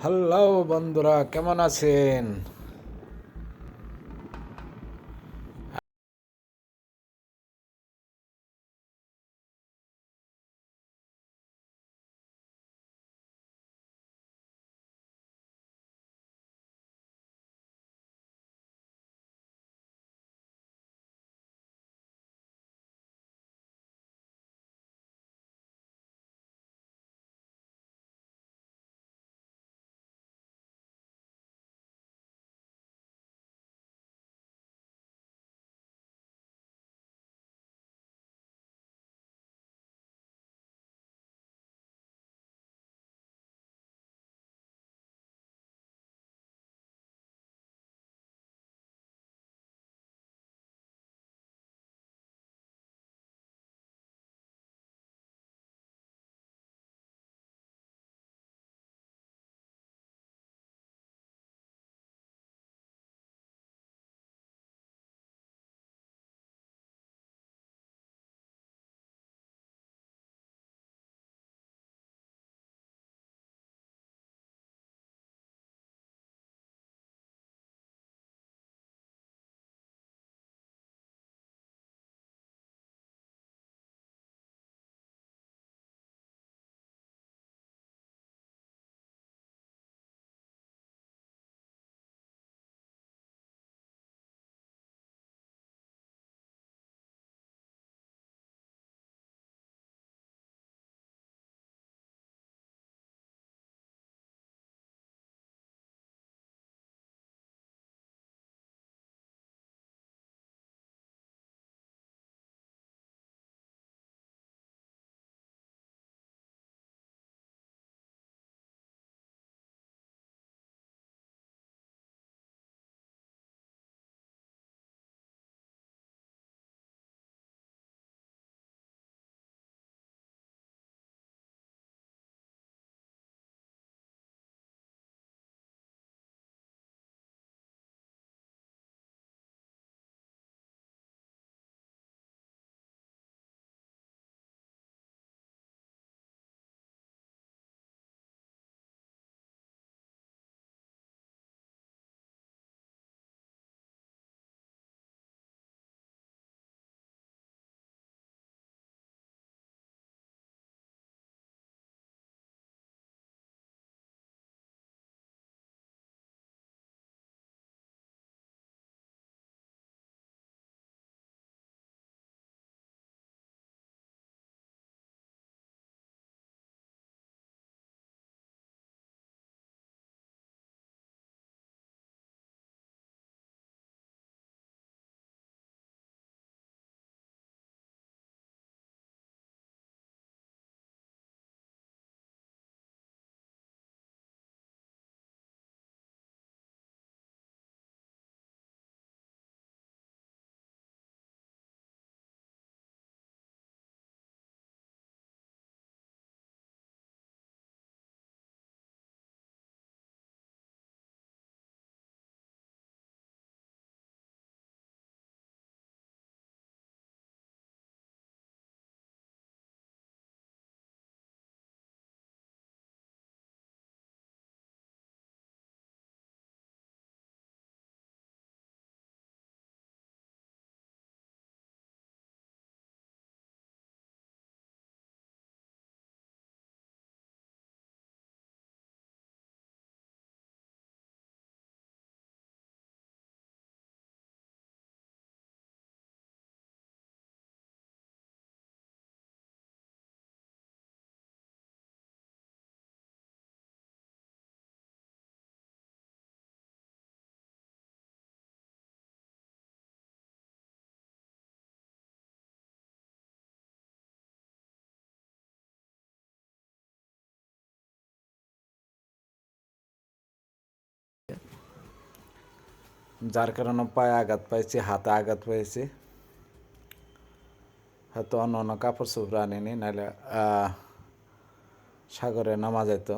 Hello বন্ধুরা কেমন আছেন? যার কারণে পায়ে আঘাত পাইছি, হাতে আঘাত পাইছে। হয়তো অন্য অন্য কাপড় চোপড় আনিনি, নাহলে সাগরে নামা যেত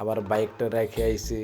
আবার বাইকটা রেখে আইছি।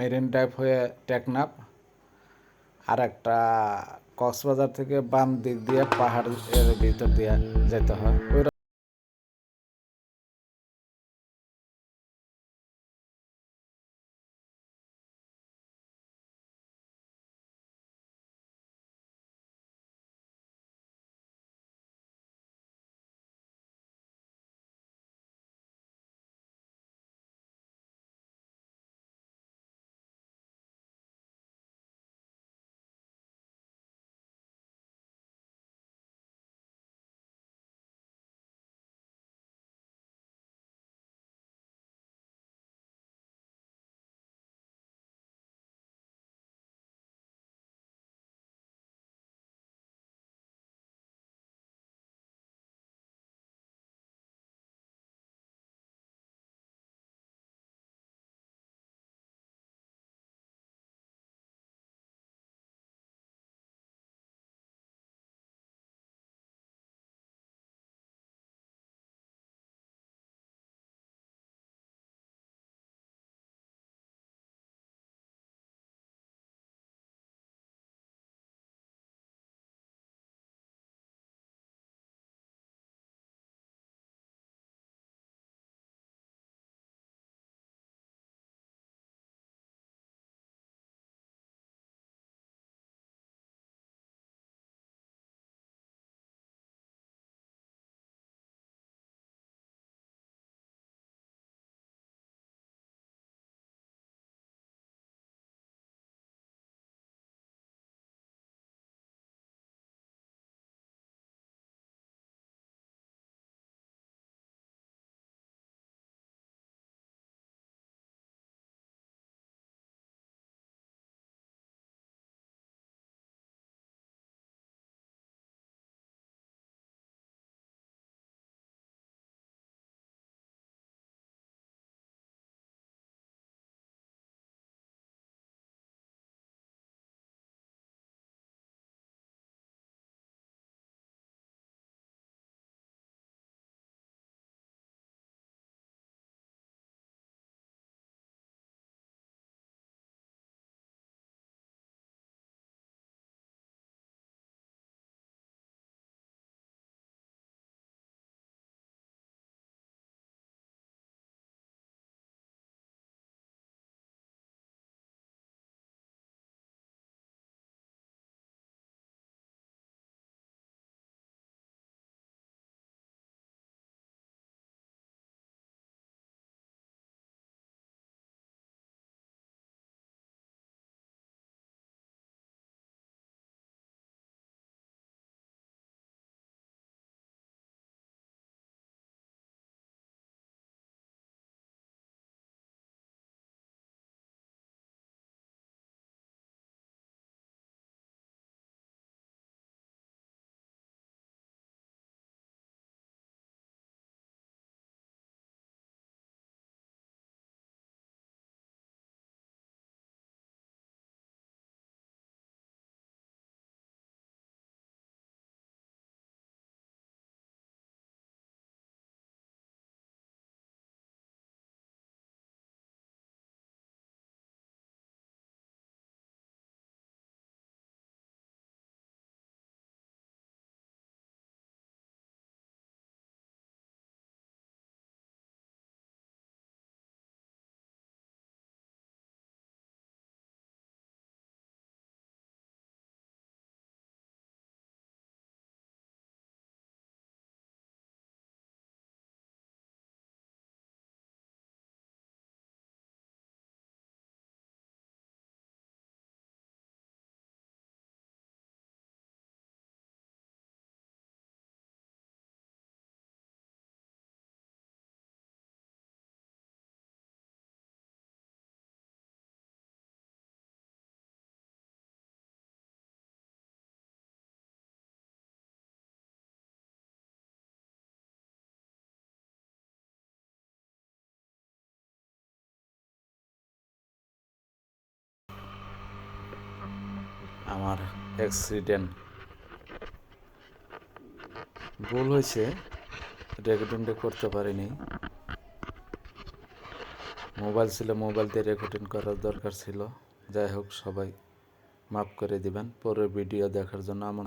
মেরিন ড্রাইভ হয়ে টেকনাফ। আর একটা কক্সবাজার থেকে বাম দিক দিয়ে পাহাড়ের ভিতর দিয়ে যেতে হয়। আমার অ্যাক্সিডেন্ট ভুল হয়েছে রেকর্ডিংটা করতে পারিনি। মোবাইল ছিল মোবাইল দিয়ে রেকর্ডিং করার দরকার ছিল। যাই হোক, সবাই মাফ করে দিবেন। পরের ভিডিও দেখার জন্য আমার